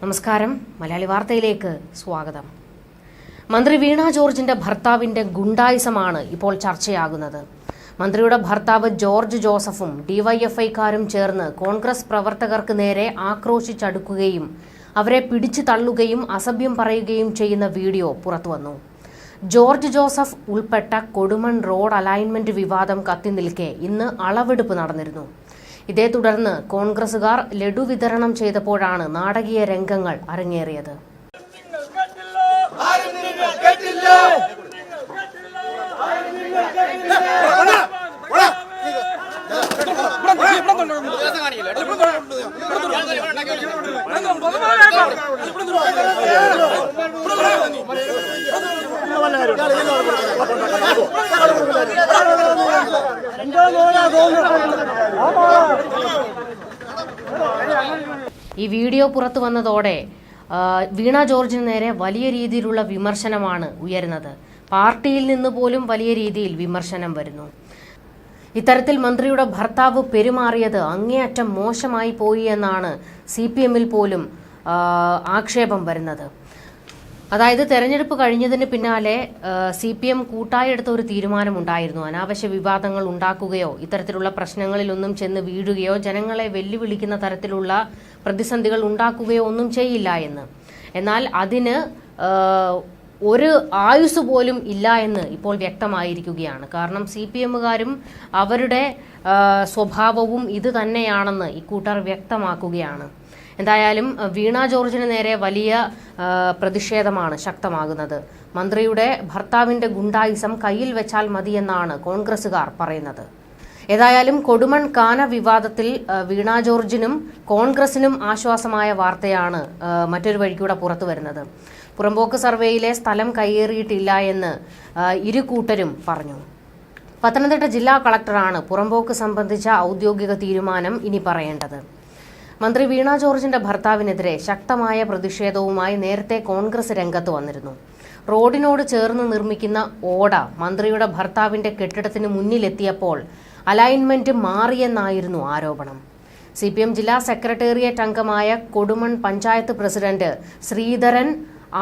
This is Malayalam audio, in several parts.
നമസ്കാരം. മലയാളി വാർത്തയിലേക്ക് സ്വാഗതം. മന്ത്രി വീണ ജോർജിന്റെ ഭർത്താവിന്റെ ഗുണ്ടായിസമാണ് ഇപ്പോൾ ചർച്ചയാകുന്നത്. മന്ത്രിയുടെ ഭർത്താവ് ജോർജ് ജോസഫും ഡിവൈഎഫ്ഐക്കാരും ചേർന്ന് കോൺഗ്രസ് പ്രവർത്തകർക്ക് നേരെ ആക്രോശിച്ചടുക്കുകയും അവരെ പിടിച്ചു തള്ളുകയും അസഭ്യം പറയുകയും ചെയ്യുന്ന വീഡിയോ പുറത്തുവന്നു. ജോർജ് ജോസഫ് ഉൾപ്പെട്ട കൊടുമൺ റോഡ് അലൈൻമെന്റ് വിവാദം കത്തിനിൽക്കെ ഇന്ന് അളവെടുപ്പ് നടന്നിരുന്നു. ഇതേ തുടർന്ന് കോൺഗ്രസുകാർ ലഡു വിതരണം ചെയ്തപ്പോഴാണ് നാടകീയ രംഗങ്ങൾ അരങ്ങേറിയത്. ഈ വീഡിയോ പുറത്തു വന്നതോടെ വീണ ജോർജിന് നേരെ വലിയ രീതിയിലുള്ള വിമർശനമാണ് ഉയരുന്നത്. പാർട്ടിയിൽ നിന്ന് പോലും വലിയ രീതിയിൽ വിമർശനം വരുന്നു. ഇത്തരത്തിൽ മന്ത്രിയുടെ ഭർത്താവ് പെരുമാറിയത് അങ്ങേയറ്റം മോശമായി പോയി എന്നാണ് സി പി എമ്മിൽ പോലും ആക്ഷേപം വരുന്നത്. അതായത് തെരഞ്ഞെടുപ്പ് കഴിഞ്ഞതിന് പിന്നാലെ സി പി എം കൂട്ടായെടുത്ത ഒരു തീരുമാനമുണ്ടായിരുന്നു. അനാവശ്യ വിവാദങ്ങൾ ഉണ്ടാക്കുകയോ ഇത്തരത്തിലുള്ള പ്രശ്നങ്ങളിലൊന്നും ചെന്ന് വീഴുകയോ ജനങ്ങളെ വെല്ലുവിളിക്കുന്ന തരത്തിലുള്ള പ്രതിസന്ധികൾ ഉണ്ടാക്കുകയോ ഒന്നും ചെയ്യില്ല എന്ന്. എന്നാൽ അതിന് ഒരു ആയുസ് പോലും ഇല്ല എന്ന് ഇപ്പോൾ വ്യക്തമായിരിക്കുകയാണ്. കാരണം സി പി എമ്മുകാരും അവരുടെ സ്വഭാവവും ഇത് തന്നെയാണെന്ന് ഇക്കൂട്ടർ വ്യക്തമാക്കുകയാണ്. എന്തായാലും വീണ ജോർജിന് നേരെ വലിയ പ്രതിഷേധമാണ് ശക്തമാകുന്നത്. മന്ത്രിയുടെ ഭർത്താവിന്റെ ഗുണ്ടായിസം കയ്യിൽ വെച്ചാൽ മതിയെന്നാണ് കോൺഗ്രസുകാർ പറയുന്നത്. ഏതായാലും കൊടുമൺ കാന വിവാദത്തിൽ വീണ ജോർജിനും കോൺഗ്രസിനും ആശ്വാസമായ വാർത്തയാണ് മറ്റൊരു വഴിക്കൂടെ പുറത്തു വരുന്നത്. പുറമ്പോക്ക് സർവേയിലെ സ്ഥലം കയ്യേറിയിട്ടില്ല എന്ന് ഇരു കൂട്ടരും പറഞ്ഞു. പത്തനംതിട്ട ജില്ലാ കളക്ടറാണ് പുറമ്പോക്ക് സംബന്ധിച്ച ഔദ്യോഗിക തീരുമാനം ഇനി പറയേണ്ടത്. മന്ത്രി വീണ ജോർജിന്റെ ഭർത്താവിനെതിരെ ശക്തമായ പ്രതിഷേധവുമായി നേരത്തെ കോൺഗ്രസ് രംഗത്ത് വന്നിരുന്നു. റോഡിനോട് ചേർന്ന് നിർമ്മിക്കുന്ന ഓട മന്ത്രിയുടെ ഭർത്താവിന്റെ കെട്ടിടത്തിന് മുന്നിലെത്തിയപ്പോൾ അലൈൻമെന്റ് മാറിയെന്നായിരുന്നു ആരോപണം. സി പി എം ജില്ലാ സെക്രട്ടേറിയറ്റ് അംഗമായ കൊടുമൺ പഞ്ചായത്ത് പ്രസിഡന്റ് ശ്രീധരൻ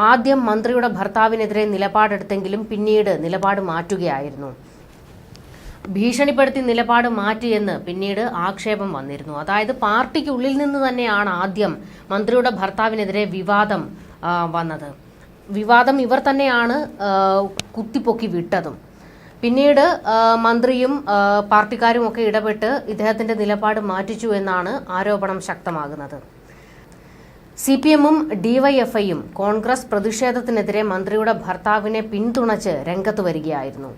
ആദ്യം മന്ത്രിയുടെ ഭർത്താവിനെതിരെ നിലപാടെടുത്തെങ്കിലും പിന്നീട് നിലപാട് മാറ്റുകയായിരുന്നു. ഭീഷണിപ്പെടുത്തി നിലപാട് മാറ്റിയെന്ന് പിന്നീട് ആക്ഷേപം വന്നിരുന്നു. അതായത് പാർട്ടിക്കുള്ളിൽ നിന്ന് തന്നെയാണ് ആദ്യം മന്ത്രിയുടെ ഭർത്താവിനെതിരെ വിവാദം വന്നത്. വിവാദം ഇവർ തന്നെയാണ് കുത്തിപ്പൊക്കി വിട്ടതും. പിന്നീട് മന്ത്രിയും പാർട്ടിക്കാരും ഒക്കെ ഇടപെട്ട് ഇദ്ദേഹത്തിന്റെ നിലപാട് മാറ്റിച്ചു എന്നാണ് ആരോപണം ശക്തമാകുന്നത്. സി പി എമ്മും ഡിവൈഎഫ്ഐയും കോൺഗ്രസ് പ്രതിഷേധത്തിനെതിരെ മന്ത്രിയുടെ ഭർത്താവിനെ പിന്തുണച്ച് രംഗത്ത് വരികയായിരുന്നു.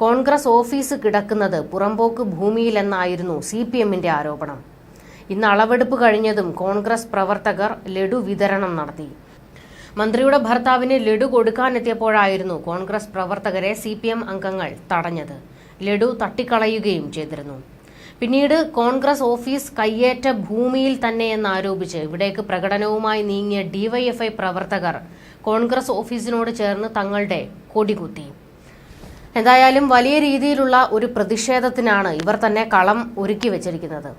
കോൺഗ്രസ് ഓഫീസ് കിടക്കുന്നത് പുറമ്പോക്ക് ഭൂമിയിലെന്നായിരുന്നു സി പി എമ്മിന്റെ ആരോപണം. ഇന്ന് അളവെടുപ്പ് കഴിഞ്ഞതും കോൺഗ്രസ് പ്രവർത്തകർ ലഡു വിതരണം നടത്തി. മന്ത്രിയുടെ ഭർത്താവിന് ലഡു കൊടുക്കാനെത്തിയപ്പോഴായിരുന്നു കോൺഗ്രസ് പ്രവർത്തകരെ സി പി എം അംഗങ്ങൾ തടഞ്ഞത്. ലഡു തട്ടിക്കളയുകയും ചെയ്തിരുന്നു. പിന്നീട് കോൺഗ്രസ് ഓഫീസ് കയ്യേറ്റ ഭൂമിയിൽ തന്നെയെന്നാരോപിച്ച് ഇവിടേക്ക് പ്രകടനവുമായി നീങ്ങിയ ഡിവൈഎഫ്ഐ പ്രവർത്തകർ കോൺഗ്രസ് ഓഫീസിനോട് ചേർന്ന് തങ്ങളുടെ കൊടികുത്തി. എന്തായാലും വലിയ രീതിയിലുള്ള ഒരു പ്രതിഷേധത്തിനാണ് ഇവർ തന്നെ കളം ഒരുക്കി വെച്ചിരിക്കുന്നത്.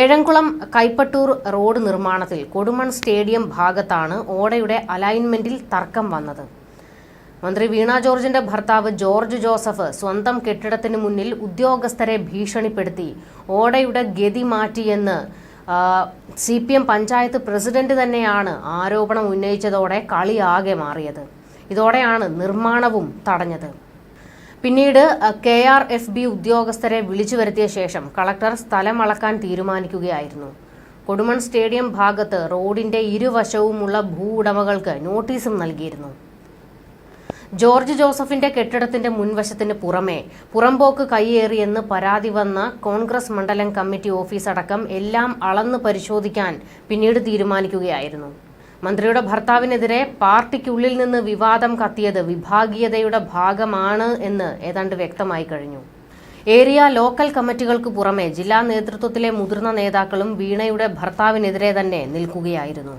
ഏഴംകുളം കൈപ്പട്ടൂർ റോഡ് നിർമ്മാണത്തിൽ കൊടുമൺ സ്റ്റേഡിയം ഭാഗത്താണ് ഓടയുടെ അലൈൻമെന്റിൽ തർക്കം വന്നത്. മന്ത്രി വീണ ജോർജിന്റെ ഭർത്താവ് ജോർജ് ജോസഫ് സ്വന്തം കെട്ടിടത്തിന് മുന്നിൽ ഉദ്യോഗസ്ഥരെ ഭീഷണിപ്പെടുത്തി ഓടയുടെ ഗതി മാറ്റിയെന്ന് C P M panchayat president തന്നെയാണ് ആരോപണം ഉന്നയിച്ചതോടെ കളിയാകെ മാറിയത്. ഇതോടെയാണ് നിർമ്മാണവും തടഞ്ഞത്. പിന്നീട് കെ ആർ എഫ് ബി ഉദ്യോഗസ്ഥരെ വിളിച്ചു വരുത്തിയ ശേഷം കളക്ടർ സ്ഥലം അളക്കാൻ തീരുമാനിക്കുകയായിരുന്നു. കൊടുമൺ സ്റ്റേഡിയം ഭാഗത്ത് റോഡിന്റെ ഇരുവശവുമുള്ള ഭൂ ഉടമകൾക്ക് നോട്ടീസും നൽകിയിരുന്നു. ജോർജ് ജോസഫിന്റെ കെട്ടിടത്തിന്റെ മുൻവശത്തിന് പുറമെ പുറമ്പോക്ക് കൈയേറിയെന്ന് പരാതി വന്ന കോൺഗ്രസ് മണ്ഡലം കമ്മിറ്റി ഓഫീസ് അടക്കം എല്ലാം അളന്ന് പരിശോധിക്കാൻ പിന്നീട് തീരുമാനിക്കുകയായിരുന്നു. മന്ത്രിയുടെ ഭർത്താവിനെതിരെ പാർട്ടിക്കുള്ളിൽ നിന്ന് വിവാദം കത്തിയത് വിഭാഗീയതയുടെ ഭാഗമാണ് എന്ന് ഏതാണ്ട് വ്യക്തമായി കഴിഞ്ഞു. ഏരിയ ലോക്കൽ കമ്മിറ്റികൾക്ക് പുറമെ ജില്ലാ നേതൃത്വത്തിലെ മുതിർന്ന നേതാക്കളും വീണയുടെ ഭർത്താവിനെതിരെ തന്നെ നിൽക്കുകയായിരുന്നു.